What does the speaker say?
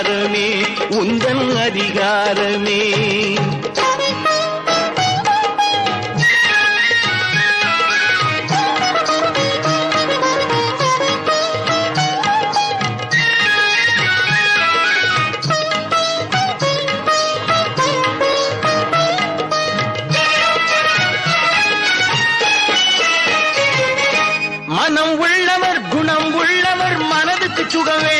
அதிகாரமே உந்தன் அதிகாரமே. மனம் உள்ளவர் குணம் உள்ளவர் மனதுக்கு சுகமே.